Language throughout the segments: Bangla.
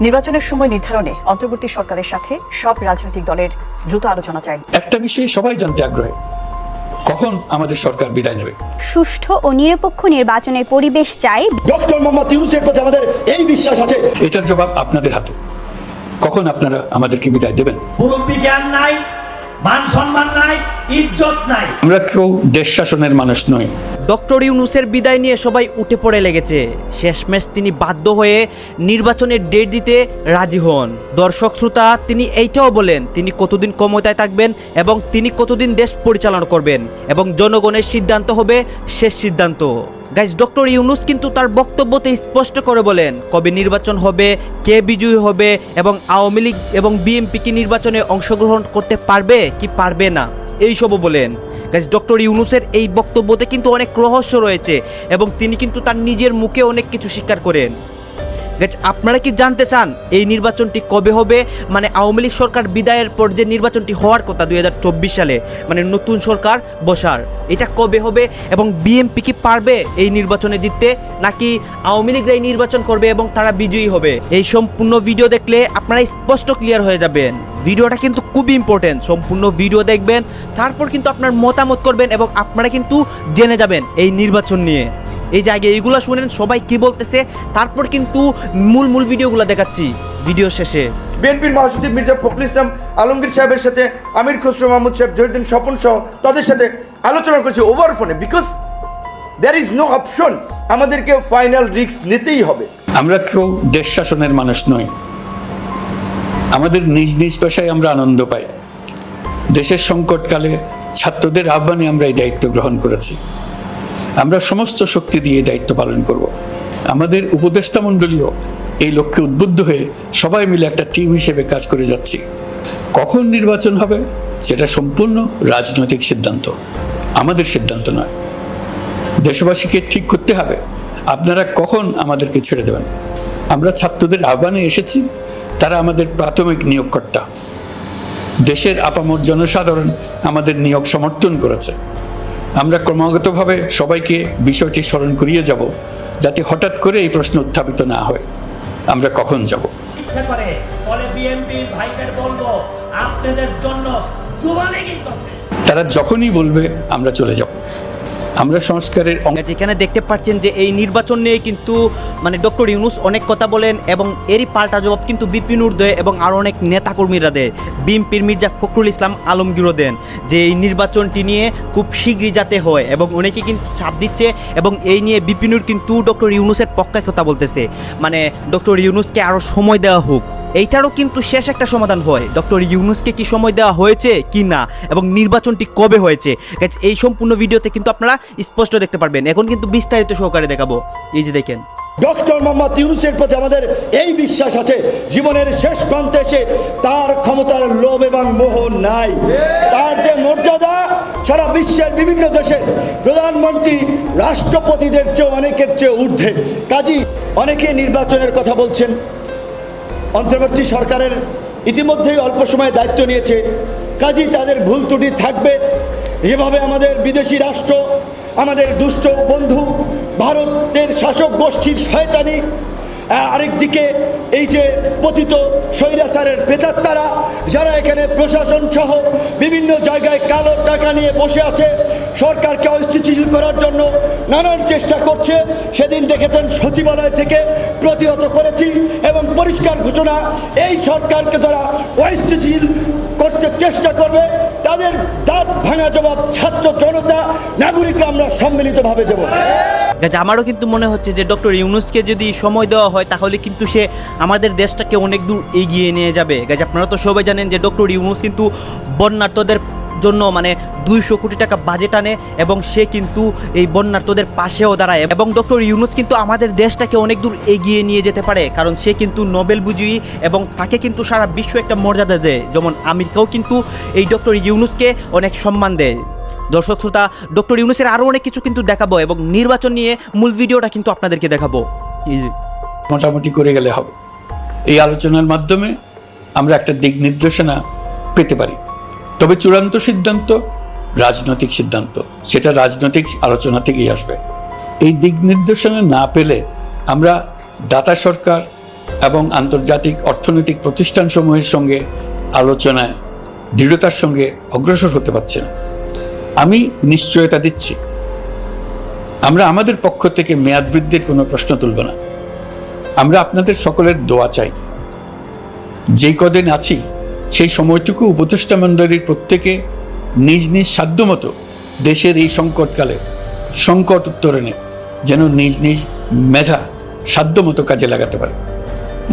নির্বাচনের সময় নির্ধারণে অন্তর্বর্তী সরকারের সাথে সব রাজনৈতিক দলের দ্রুত আলোচনা চাই। একটা বিষয়ে সবাই জানতে আগ্রহী। কখন আমাদের সরকার বিদায় নেবে? সুষ্ঠু ও নিরপেক্ষ নির্বাচনের পরিবেশ চাই। ডক্টর মোহাম্মদ ইউনুসের প্রতি আমাদের এই বিশ্বাস আছে। এটার জবাব আপনাদের হাতে। কখন আপনারা আমাদেরকে বিদায় দেবেন? মুরব্বী জ্ঞান নাই মান সম্মান নাই ইজ্জত নাই। আমরা কেউ দেশ শাসনের মানুষ নই। ডক্টর ইউনুসের বিদায় নিয়ে সবাই উঠে পড়ে লেগেছে। শেষমেশ তিনি বাধ্য হয়ে নির্বাচনের ডেট দিতে রাজি হন। দর্শক শ্রোতা তিনি এইটাও বলেন তিনি কতদিন ক্ষমতায় থাকবেন এবং তিনি কতদিন দেশ পরিচালনা করবেন এবং জনগণের সিদ্ধান্ত হবে শেষ সিদ্ধান্ত। গাইজ ডক্টর ইউনুস কিন্তু তার বক্তব্যতে স্পষ্ট করে বলেন, কবে নির্বাচন হবে, কে বিজয়ী হবে এবং আওয়ামী লীগ এবং বিএনপি কি নির্বাচনে অংশগ্রহণ করতে পারবে কি পারবে না এইসবও বলেন। গাইজ ডক্টর ইউনুসের এই বক্তব্যতে কিন্তু অনেক রহস্য রয়েছে এবং তিনি কিন্তু তার নিজের মুখে অনেক কিছু স্বীকার করেন। আপনারা কি জানতে চান এই নির্বাচনটি কবে হবে? মানে আওয়ামী লীগ সরকার বিদায়ের পর যে নির্বাচনটি হওয়ার কথা দু হাজার চব্বিশ সালে মানে নতুন সরকার বসার, এটা কবে হবে এবং বিএমপি কি পারবে এই নির্বাচনে জিততে? নাকি আওয়ামী লীগরা এই নির্বাচন করবে এবং তারা বিজয়ী হবে? এই সম্পূর্ণ ভিডিও দেখলে আপনারা স্পষ্ট ক্লিয়ার হয়ে যাবেন। ভিডিওটা কিন্তু খুবই ইম্পর্টেন্ট সম্পূর্ণ ভিডিও দেখবেন, তারপর কিন্তু আপনার মতামত করবেন এবং আপনারা কিন্তু জেনে যাবেন এই নির্বাচন নিয়ে। এই যে আগে এইগুলো শুনেন সবাই কি বলতেছে? তারপর কিন্তু মূল মূল ভিডিওগুলো দেখাচ্ছি ভিডিও শেষে। বিএনপির মহাসচিব মির্জা ফখরুল ইসলাম আলমগীর সাহেবের সাথে আমির খসরু মাহমুদ সাহেব জহিরুদ্দিন স্বপন সহ তাদের সাথে আলোচনা করেছি ওভার ফোনে because there is no option আমাদেরকে ফাইনাল রিস্ক নিতেই হবে। আমরা কেউ দেশ শাসনের মানুষ নই। আমাদের নিজ নিজ পেশায় আমরা আনন্দ পাই। দেশের সংকটকালে ছাত্রদের আহ্বানে আমরা এই দায়িত্ব গ্রহণ করেছি। আমরা সমস্ত শক্তি দিয়ে দায়িত্ব পালন করব। আমাদের উপদেষ্টা মণ্ডলীয় এই লক্ষ্যে উদ্বুদ্ধ হয়ে সবাই মিলে একটা টিম হিসেবে কাজ করে যাচ্ছি। কখন নির্বাচন হবে সেটা সম্পূর্ণ রাজনৈতিক সিদ্ধান্ত। আমাদের সিদ্ধান্ত নয়। দেশবাসীকে ঠিক করতে হবে। আপনারা কখন আমাদেরকে ছেড়ে দেবেন? আমরা ছাত্রদের আহ্বানে এসেছি। তারা আমাদের প্রাথমিক নিয়োগকর্তা। দেশের আপামর জনসাধারণ আমাদের নিয়োগ সমর্থন করেছে। আমরা ক্রমাগতভাবে সবাইকে বিষয়টি স্মরণ করিয়ে যাব যাতে হঠাৎ করে এই প্রশ্ন উত্থাপিত না হয়। আমরা কখন যাব? ইচ্ছে করে ফলে বিএনপির ভাইদের বলব আপনাদের জন্য তারা যখনই বলবে আমরা চলে যাব। আমরা সংস্কারের যেখানে দেখতে পাচ্ছেন যে এই নির্বাচন নিয়ে কিন্তু মানে ডক্টর ইউনুস অনেক কথা বলেন এবং এরই পাল্টা জবাব কিন্তু বিপিনুর দেয় এবং আরও অনেক নেতাকর্মীরা দেয়। বিএনপির মির্জা ফখরুল ইসলাম আলমগীরও দেন যে এই নির্বাচনটি নিয়ে খুব শীঘ্রই যাতে হয় এবং অনেকে কিন্তু চাপ দিচ্ছে এবং এই নিয়ে বিপিনুর কিন্তু ডক্টর ইউনুসের পক্ষে কথা বলতেছে। মানে ডক্টর ইউনুসকে আরও সময় দেওয়া হোক। এইটারও কিন্তু শেষ একটা সমাধান হয়। ডক্টর ইউনুসকে কি সময় দেওয়া হয়েছে কি না? এবং নির্বাচনটি কবে হয়েছে? এই সম্পূর্ণ ভিডিওতে কিন্তু আপনারা স্পষ্ট দেখতে পারবেন। এখন কিন্তু বিস্তারিত সহকারে দেখাবো। এই যে দেখেন। ডক্টর মোহাম্মদ ইউনুসের প্রতি আমাদের এই বিশ্বাস আছে, জীবনের শেষ প্রান্তে এসে তার ক্ষমতার লোভ এবং মোহ নাই। তার যে মর্যাদা, সারা বিশ্বের বিভিন্ন দেশের প্রধানমন্ত্রী, রাষ্ট্রপতিদের চেয়ে অনেকের চেয়ে ঊর্ধ্বে। কাজী, অনেকে নির্বাচনের কথা বলছেন। অন্তর্বর্তী সরকারের ইতিমধ্যেই অল্প সময় দায়িত্ব নিয়েছে। কাজেই তাদের ভুল ত্রুটি থাকবে। যেভাবে আমাদের বিদেশি রাষ্ট্র, আমাদের দুষ্ট বন্ধু, ভারতের শাসক গোষ্ঠীর শয়তানি আরেকদিকে এই যে পতিত স্বৈরাচারের পেতাত্তারা যারা এখানে প্রশাসন সহ বিভিন্ন জায়গায় কালো টাকা নিয়ে বসে আছে, সরকারকে অস্থিতিশীল করার জন্য নানান চেষ্টা করছে। সেদিন দেখেছেন সচিবালয় থেকে প্রতিহত করেছি পরিষ্কার ঘোষণা এই সরকারকে তারা অস্থিতিশীল করতে চেষ্টা করবে। তাদের দাঁত ভাঙা জবাব ছাত্র জনতা, নাগরিকরা আমরা সম্মিলিতভাবে দেবো। আমারও কিন্তু মনে হচ্ছে যে ডক্টর ইউনুসকে যদি সময় দেওয়া হয়, তাহলে কিন্তু সে আমাদের দেশটাকে অনেক দূর এগিয়ে নিয়ে যাবে। গাছ আপনারা তো সবাই জানেন যে ডক্টর ইউনুস কিন্তু বন্যার্থদের জন্য মানে দুইশো কোটি টাকা বাজেট আনে এবং সে কিন্তু এই বন্যার্থদের পাশেও দাঁড়ায়। এবং ডক্টর ইউনুস কিন্তু আমাদের দেশটাকে অনেক দূর এগিয়ে নিয়ে যেতে পারে, কারণ সে কিন্তু নোবেল বুঝি এবং তাকে কিন্তু সারা বিশ্ব একটা মর্যাদা দেয়। যেমন আমেরিকাও কিন্তু এই ডক্টর ইউনুসকে অনেক সম্মান দেয়। দর্শক শ্রোতা, ডক্টর ইউনুসের আরও অনেক কিছু কিন্তু দেখাবো এবং নির্বাচন নিয়ে মূল ভিডিওটা কিন্তু আপনাদেরকে দেখাবো। মোটামুটি করে গেলে হবে। এই আলোচনার মাধ্যমে আমরা একটা দিক নির্দেশনা পেতে পারি। তবে চূড়ান্ত সিদ্ধান্ত রাজনৈতিক সিদ্ধান্ত। সেটা রাজনৈতিক আলোচনা থেকেই আসবে। এই দিক নির্দেশনা না পেলে আমরা দাতা সরকার এবং আন্তর্জাতিক অর্থনৈতিক প্রতিষ্ঠানসমূহের সঙ্গে আলোচনায় দৃঢ়তার সঙ্গে অগ্রসর হতে পারছে না। আমি নিশ্চয়তা দিচ্ছি। আমরা আমাদের পক্ষ থেকে মেয়াদ বৃদ্ধির কোনো প্রশ্ন তুলব না। আমরা আপনাদের সকলের দোয়া চাই। যেই কদিন আছি সেই সময়টুকু উপদেষ্টা মণ্ডলীর প্রত্যেকে নিজ নিজ সাধ্যমতো দেশের এই সংকটকালে সংকট উত্তরণে যেন নিজ নিজ মেধা সাধ্যমতো কাজে লাগাতে পারে।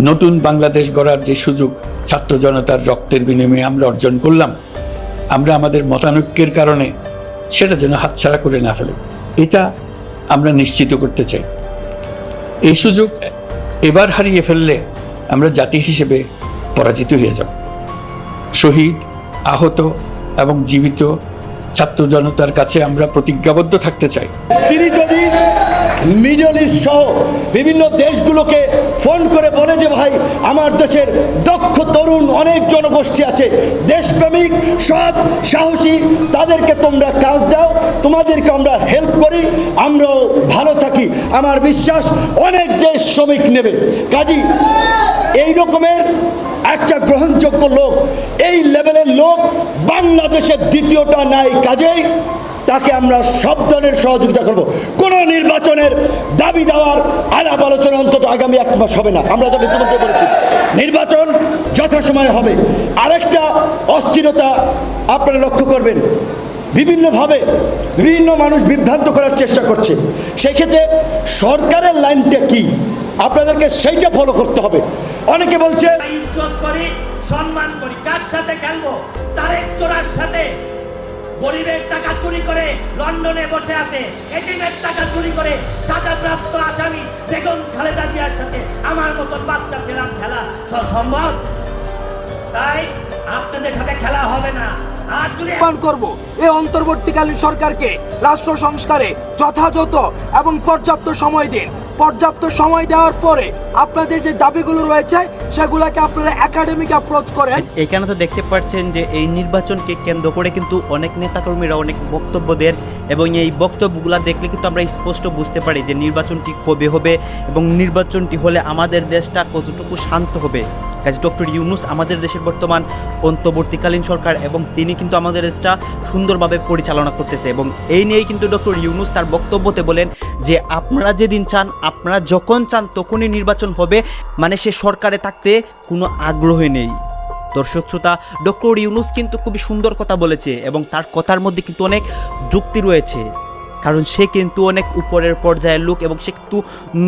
নতুন বাংলাদেশ গড়ার যে সুযোগ ছাত্র জনতার রক্তের বিনিময়ে আমরা অর্জন করলাম, আমরা আমাদের মতানৈক্যের কারণে সেটা যেন হাতছাড়া করে না ফেলে। এটা আমরা নিশ্চিত করতে চাই। এই সুযোগ এবার হারিয়ে ফেললে আমরা জাতি হিসেবে পরাজিত হয়ে যাব। শহীদ, আহত এবং জীবিত ছাত্র জনতার কাছে আমরা প্রতিজ্ঞাবদ্ধ থাকতে চাই। তিনি যদি মিডল ইস্ট সহ বিভিন্ন দেশগুলোকে ফোন করে বলে যে, ভাই, আমার দেশের দক্ষ তরুণ অনেক জনগোষ্ঠী আছে, দেশপ্রেমিক, সৎ, সাহসী, তাদেরকে তোমরা কাজ দাও, তোমাদেরকে আমরা হেল্প করি, আমরাও আমার বিশ্বাস, অনেক দেশ শ্রমিক নেবে। কাজী, এই রকমের একটা গ্রহণযোগ্য লোক, এই লেভেলের লোক বাংলাদেশের দ্বিতীয়টা নাই। কাজেই তাকে আমরা সব ধরনের সহযোগিতা করব। কোনো নির্বাচনের দাবি দেওয়ার আলাপ আলোচনা অন্তত আগামী এক মাস হবে না। আমরা যেটা ইতিমধ্যে বলেছি, নির্বাচন যথাসময়ে হবে। আরেকটা অস্থিরতা আপনারা লক্ষ্য করবেন বিভিন্নভাবে বিভিন্ন মানুষ বিভ্রান্ত করার চেষ্টা করছে। সেক্ষেত্রে সরকারের লাইনটা কি? আপনাদেরকে সেইটা ফলো করতে হবে। অনেকে বলছে করি, সম্মান করি, কার সাথে খেলব? তারেক চোরার সাথে। গরিবের টাকা চুরি করে লন্ডনে বসে আছে। এটিএমের টাকা চুরি করে সাজাপ্রাপ্ত আসামি বেগম খালেদা জিয়ার সাথে। আমার মতন বাচ্চা ছিলাম খেলা সম্ভব? তাই আপনাদের সাথে খেলা হবে না। করব এই অন্তর্বর্তীকালীন সরকারকে রাষ্ট্র সংস্কারে যথাযথ এবং পর্যাপ্ত সময় দিন। পর্যাপ্ত সময় দেওয়ার পরে আপনাদের যে দাবিগুলো রয়েছে, সেগুলোকে আপনারা একাডেমিক অ্যাপ্রোচ করেন। এখানে তো দেখতে পাচ্ছেন যে এই নির্বাচনকে কেন্দ্র করে কিন্তু অনেক নেতাকর্মীরা অনেক বক্তব্য দেন এবং এই বক্তব্যগুলো দেখলে কিন্তু আমরা স্পষ্ট বুঝতে পারি যে নির্বাচনটি কবে হবে এবং নির্বাচনটি হলে আমাদের দেশটা কতটুকু শান্ত হবে। কাজে ডক্টর ইউনুস আমাদের দেশের বর্তমান অন্তর্বর্তীকালীন সরকার এবং তিনি কিন্তু আমাদের দেশটা সুন্দরভাবে পরিচালনা করতেছে এবং এই নিয়েই কিন্তু ডক্টর ইউনুস তার বক্তব্যতে বলেন যে আপনারা যেদিন চান, আপনারা যখন চান তখনই নির্বাচন হবে মানে সে সরকারে থাকতে কোনো আগ্রহী নেই। দর্শক শ্রোতা, ডক্টর ইউনুস কিন্তু খুবই সুন্দর কথা বলেছে এবং তার কথার মধ্যে কিন্তু অনেক যুক্তি রয়েছে। কারণ সে কিন্তু অনেক উপরের পর্যায়ের লোক এবং সে কিন্তু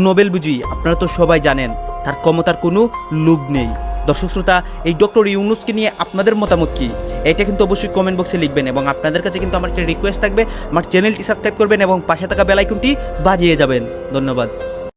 নোবেল বুঝি আপনারা তো সবাই জানেন। তার ক্ষমতার কোনো লোভ নেই। দর্শক শ্রোতা, এই ডক্টর ইউনুসকে নিয়ে আপনাদের মতামত কী? এটা কিন্তু অবশ্যই কমেন্ট বক্সে লিখবেন এবং আপনাদের কাছে কিন্তু আমার একটা রিকোয়েস্ট থাকবে। আমার চ্যানেলটি সাবস্ক্রাইব করবেন এবং পাশে থাকা বেলাইকনটি বাজিয়ে যাবেন। ধন্যবাদ।